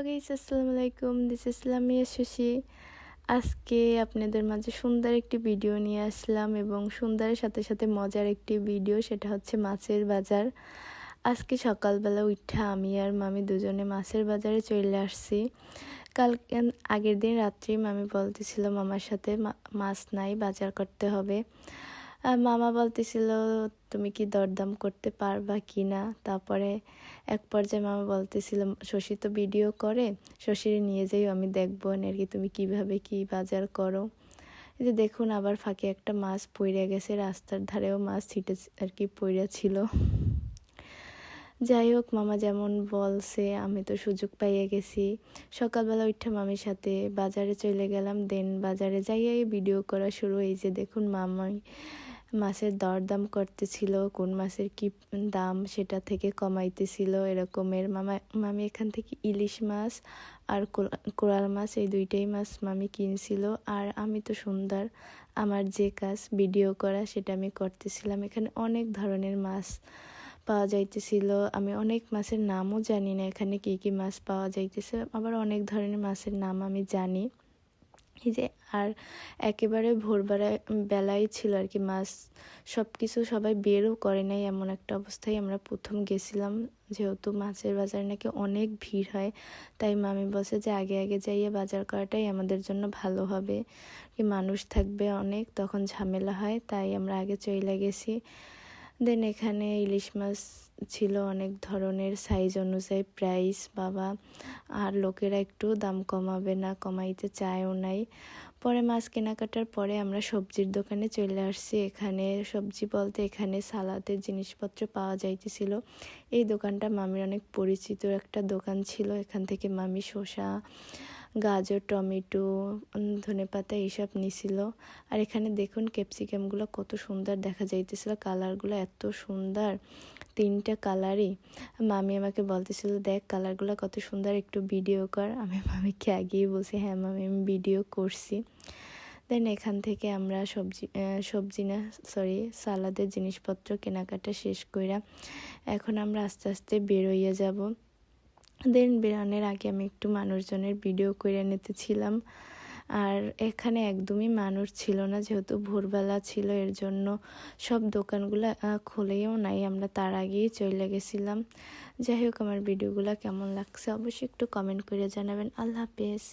Hello guys আসসালামু আলাইকুম this Islamia Shashi আজকে আপনাদের মাঝে সুন্দর একটি ভিডিও নিয়ে আসলাম এবং সুন্দরের সাথে সাথে মজার একটি ভিডিও সেটা হচ্ছে মাছের বাজার। আজকে সকালবেলা উঠা আমি আর মামি দুজনে মাছের বাজারে চলে আসছি। কাল আগের দিন রাত্রি মামি বলতেছিল মামার সাথে মাছ নাই, বাজার করতে হবে। মামা বলতেছিল, তুমি কি দরদাম করতে পারবা কি না? তারপরে এক পর্যায়ে মামা বলতেছিল, শশী তো ভিডিও করে, শশীর নিয়ে যাই আমি দেখব আর কি তুমি কীভাবে কি বাজার করো? এই যে দেখুন, আবার ফাঁকে একটা মাছ পইরে গেছে, রাস্তার ধারেও মাছ ছিটে, আর কি পইরা ছিল। যাই হোক, মামা যেমন বলছে, আমি তো সুযোগ পাইয়ে গেছি। সকালবেলা উঠে মামির সাথে বাজারে চলে গেলাম, দেন বাজারে যাইয়াই ভিডিও করা শুরু। এই যে দেখুন মামাই মাছের দরদাম করতেছিল, কোন মাছের কি দাম সেটা থেকে কমাইতেছিল, এরকমের। মামা, মামি এখান থেকে ইলিশ মাছ আর কোরাল মাছ, এই দুইটাই মাছ মামি কিনছিল। আর আমি তো সুন্দর, আমার যে কাজ ভিডিও করা সেটা আমি করতেছিলাম। এখানে অনেক ধরনের মাছ পাওয়া যাইতেছিল। আমি অনেক মাছের নামও জানি না এখানে কি কি মাছ পাওয়া যাইতেছে, আবার অনেক ধরনের মাছের নাম আমি জানি। এই যে, আর একেবারে ভোরবেলায় বেলায় ছিল আর কি মাছ সব কিছু সবাই বেরও করে নাই এমন একটা অবস্থায় আমরা প্রথম গেছিলাম। যেহেতু মাছের বাজারে নাকি অনেক ভিড় হয়, তাই মামি বসে যে আগে আগে যাইয়ে বাজার করাটাই আমাদের জন্য ভালো হবে। কি মানুষ থাকবে অনেক, তখন ঝামেলা হয়, তাই আমরা আগে চলে গেছি। দেন এখানে ইলিশ মাছ ছিল অনেক ধরনের সাইজ অনুযায়ী প্রাইস বাবা। আর লোকেরা একটু দাম কমাবে না, কমাইতে চায়ও নাই। পরে মাছ কেনাকাটার পরে আমরা সবজির দোকানে চলে আসছি। এখানে সবজি বলতে এখানে সালাদের জিনিসপত্র পাওয়া যাইতেছিল। এই দোকানটা মামির অনেক পরিচিত একটা দোকান ছিল। এখান থেকে মামি শসা গাজর, টমেটো ধনে পাতা এইসব নিছিল। আর এখানে দেখুন ক্যাপসিকামগুলো কত সুন্দর দেখা যাইতেছিল কালারগুলো এত সুন্দর, তিনটা কালারই মামি আমাকে বলতেছিল, দেখ কালারগুলো কত সুন্দর, একটু ভিডিও কর। আমি মামিকে আগেই বলছি হ্যাঁ মামি, আমি ভিডিও করছি। দেন এখান থেকে আমরা সবজি সবজি না সরি সালাদের জিনিসপত্র কেনাকাটা শেষ কইরা এখন আমরা আস্তে আস্তে বেরোইয়া যাব। দেন বেরানোর আগে আমি একটু মানুষজনের ভিডিও করে নিতেছিলাম। আর এখানে একদমই মানুষ ছিল না, যেহেতু ভোরবেলা ছিল, এর জন্য সব দোকানগুলো খুলেও নাই। আমরা তার আগেই চলে গেছিলাম। যাই হোক, আমার ভিডিওগুলো কেমন লাগছে অবশ্যই একটু কমেন্ট করে জানাবেন। আল্লাহ হাফেজ।